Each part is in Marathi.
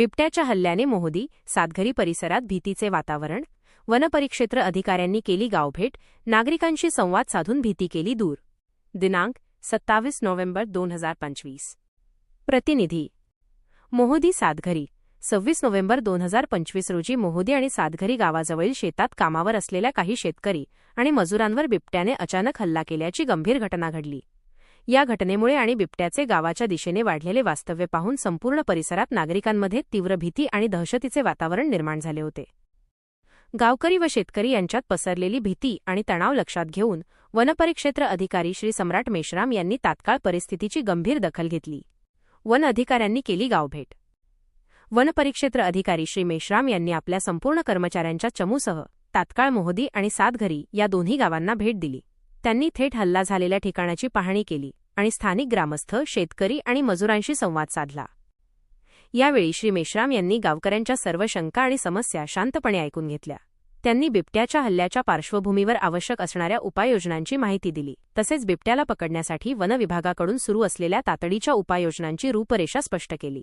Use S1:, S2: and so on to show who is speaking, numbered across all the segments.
S1: बिबट्याच्या हल्ल्याने मोहदी सातघरी परिसरात भीतीचे वातावरण वनपरिक्षेत्र अधिकाऱ्यांनी केली गावभेट नागरिकांशी संवाद साधून भीती केली दूर. दिनांक सत्तावीस नोव्हेंबर दोन हजार पंचवीस. प्रतिनिधी. मोहदी सातघरी. सव्वीस नोव्हेंबर दोन हजार पंचवीस रोजी मोहोदी आणि सातघरी गावाजवळील शेतात कामावर असलेल्या काही शेतकरी आणि मजुरांवर बिबट्याने अचानक हल्ला केल्याची गंभीर घटना घडली. या घटनेमुळे आणि बिबट्याचे गावाच्या दिशेने वाढलेले वास्तव्य पाहून संपूर्ण परिसरात नागरिकांमध्ये तीव्र भीती आणि दहशतीचे वातावरण निर्माण झाले होते. गावकरी व शेतकरी यांच्यात पसरलेली भीती आणि तणाव लक्षात घेऊन वनपरिक्षेत्र अधिकारी श्री सम्राट मेश्राम यांनी तात्काळ परिस्थितीची गंभीर दखल घेतली. वन अधिकाऱ्यांनी केली गावभेट. वनपरिक्षेत्र अधिकारी श्री मेश्राम यांनी आपल्या संपूर्ण कर्मचाऱ्यांच्या चमूसह तात्काळ मोहदी आणि सातघरी या दोन्ही गावांना भेट दिली. त्यांनी थेट हल्ला झालेल्या ठिकाणाची पाहणी केली आणि स्थानिक ग्रामस्थ शेतकरी आणि मजुरांशी संवाद साधला. यावेळी श्री मेश्राम यांनी गावकऱ्यांच्या सर्व शंका आणि समस्या शांतपणे ऐकून घेतल्या. त्यांनी बिबट्याच्या हल्ल्याच्या पार्श्वभूमीवर आवश्यक असणाऱ्या उपाययोजनांची माहिती दिली. तसेच बिबट्याला पकडण्यासाठी वनविभागाकडून सुरू असलेल्या तातडीच्या उपाययोजनांची रूपरेषा स्पष्ट केली.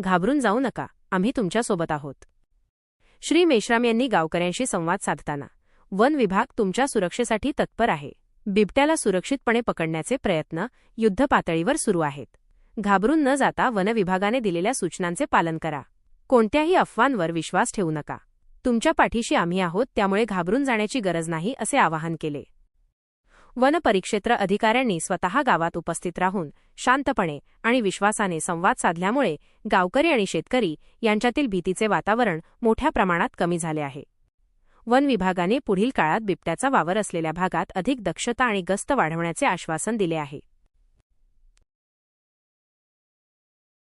S1: घाबरून जाऊ नका आम्ही तुमच्यासोबत आहोत. श्री मेश्राम यांनी गावकऱ्यांशी संवाद साधताना वन विभाग तुमच्या सुरक्षेसाठी तत्पर आहे. बिबट्याला सुरक्षितपणे पकडण्याचे प्रयत्न युद्धपातळीवर सुरू आहेत. घाबरून न जाता वन विभागाने दिलेल्या सूचनांचे पालन करा. कोणत्याही अफवांवर विश्वास ठेवू नका. तुमच्या पाठीशी आम्ही आहोत त्यामुळे घाबरून जाण्याची गरज नाही असे आवाहन केले. वन परिक्षेत्र अधिकाऱ्यांनी स्वतः गावात उपस्थित राहून शांतपणे आणि विश्वासाने संवाद साधल्यामुळे गावकरी आणि शेतकरी यांच्यातील भीतीचे वातावरण मोठ्या प्रमाणात कमी झाले आहे. वन विभागाने पुढील काळात बिबट्याचा वावर असलेल्या भागात अधिक दक्षता आणि गस्त वाढवण्याचे आश्वासन दिले आहे.